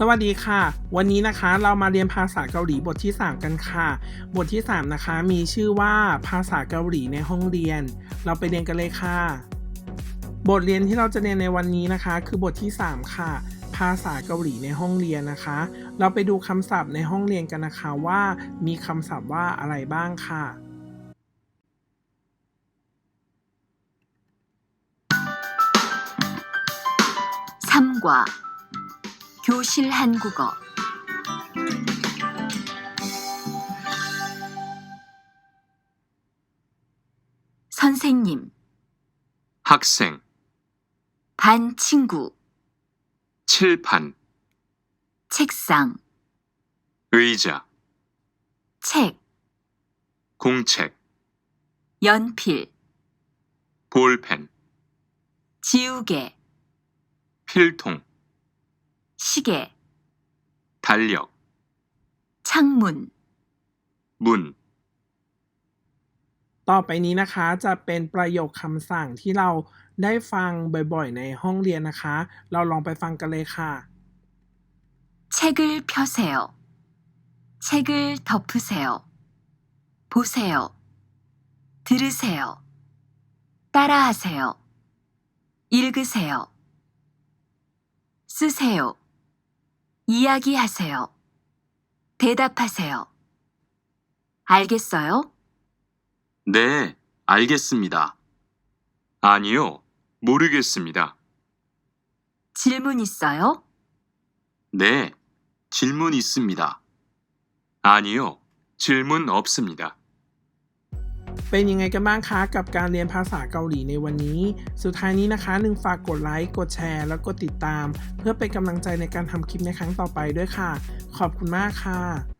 สวัสดีค่ะ วันนี้นะคะเรามาเรียนภาษาเกาหลีบทที่ 3 กันค่ะ บทที่ 3 นะคะ มีชื่อว่าภาษาเกาหลีในห้องเรียน เราไปเรียนกันเลยค่ะ บทเรียนที่เราจะเรียนในวันนี้นะคะ คือบทที่ 3 ค่ะ ภาษาเกาหลีในห้องเรียนนะคะ เราไปดูคำศัพท์ในห้องเรียนกันนะคะว่า มีคำศัพท์ว่าอะไรบ้างค่ะ3과 교실 한국어. 선생님, 학생, 반 친구, 칠판, 책상, 의자, 책, 공책, 연필, 볼펜, 지우개, 필통, 시계, 달력, 창문, 문, ต่อไปนี้นะคะจะเป็นประโยคคำสั่งที่เราได้ฟังบ่อยๆ ในห้องเรียนนะคะ เราลองไปฟังกันเลยค่ะ 책을 펴세요. 책을 덮으세요. 보세요. 들으세요. 따라하세요. 읽으세요. 쓰세요. 이야기하세요. 대답하세요. 알겠어요? 네, 알겠습니다. 아니요, 모르겠습니다. 질문 있어요? 네, 질문 있습니다. 아니요, 질문 없습니다. เป็นยังไงกันบ้างคะกับการเรียนภาษาเกาหลีในวันนี้ สุดท้ายนี้นะคะหนึ่งฝากกดไลค์ กดแชร์ แล้วกดติดตาม เพื่อเป็นกำลังใจในการทำคลิปในครั้งต่อไปด้วยค่ะ ขอบคุณมากค่ะ